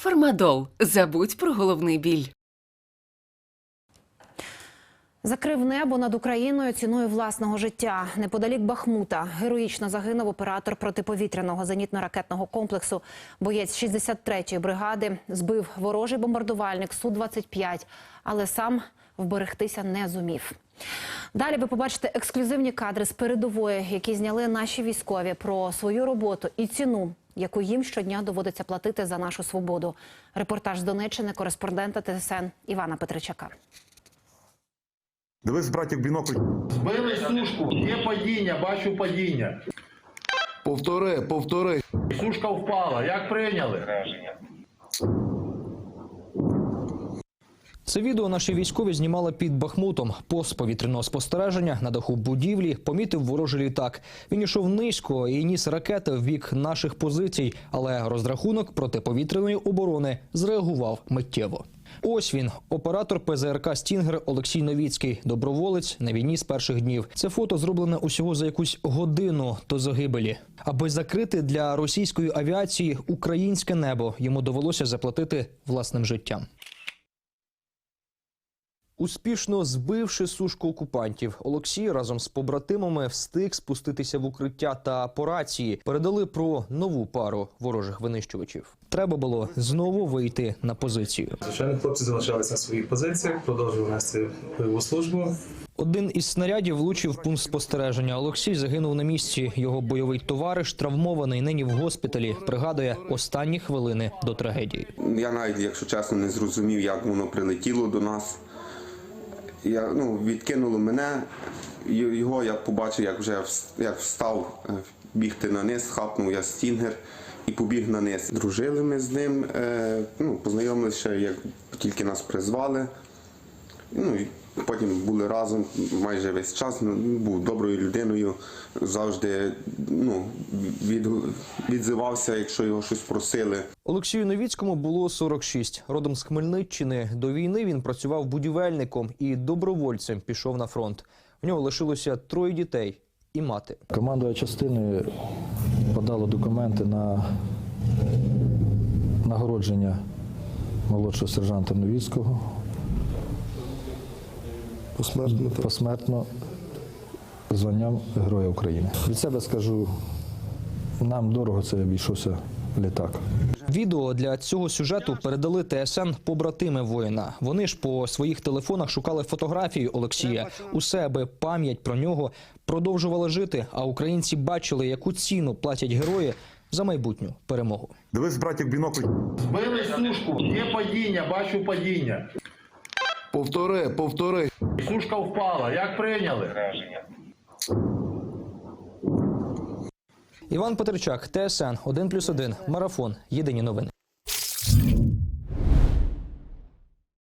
Фармадол. Забудь про головний біль. Закрив небо над Україною ціною власного життя. Неподалік Бахмута героїчно загинув оператор протиповітряного зенітно-ракетного комплексу. Боєць 63-ї бригади збив ворожий бомбардувальник Су-25, але сам вберегтися не зумів. Далі ви побачите ексклюзивні кадри з передової, які зняли наші військові про свою роботу і ціну, яку їм щодня доводиться платити за нашу свободу. Репортаж з Донеччини, кореспондента ТСН Івана Петричака. Дивись, братів бінокль. Збили сушку, є падіння, бачу падіння. Повтори, повтори. Сушка впала. Як прийняли? Це відео наші військові знімали під Бахмутом. Пост повітряного спостереження на даху будівлі помітив ворожий літак. Він йшов низько і ніс ракети в бік наших позицій, але розрахунок протиповітряної оборони зреагував миттєво. Ось він, оператор ПЗРК Стінгер Олексій Новіцький, доброволець на війні з перших днів. Це фото зроблене усього за якусь годину до загибелі. Аби закрити для російської авіації українське небо, йому довелося заплатити власним життям. Успішно збивши сушку окупантів, Олексій разом з побратимами встиг спуститися в укриття та по рації передали про нову пару ворожих винищувачів. Треба було знову вийти на позицію. Звичайно, хлопці залишалися на своїх позиціях, продовжували нести бойову службу. Один із снарядів влучив пункт спостереження. Олексій загинув на місці. Його бойовий товариш, травмований нині в госпіталі, пригадує останні хвилини до трагедії. Я навіть, якщо чесно, не зрозумів, як воно прилетіло до нас. Я, ну, відкинуло мене, його я побачив, як вже як встав е, бігти на низ, хапнув я стінгер і побіг на низ. Дружили ми з ним, е, ну, познайомилися як тільки нас призвали. Ну, потім були разом майже весь час. Ну, був доброю людиною, завжди ну, від, відзивався, якщо його щось просили. Олексію Новіцькому було 46. Родом з Хмельниччини. До війни він працював будівельником і добровольцем пішов на фронт. У нього лишилося троє дітей і мати. Командова частини подала документи на нагородження молодшого сержанта Новіцького Посмертно. посмертно званням Героя України. Від себе скажу, нам дорого це обійшовся літак. Відео для цього сюжету передали ТСН побратими воїна. Вони ж по своїх телефонах шукали фотографії Олексія. Усе аби пам'ять про нього продовжувала жити. А українці бачили, яку ціну платять герої за майбутню перемогу. Дивись, братик, бінокль. Збили сушку, є падіння, бачу падіння. Повтори, повтори. Сушка впала. Як прийняли? Іван Петричак, ТСН 1+,1, Марафон. Єдині новини.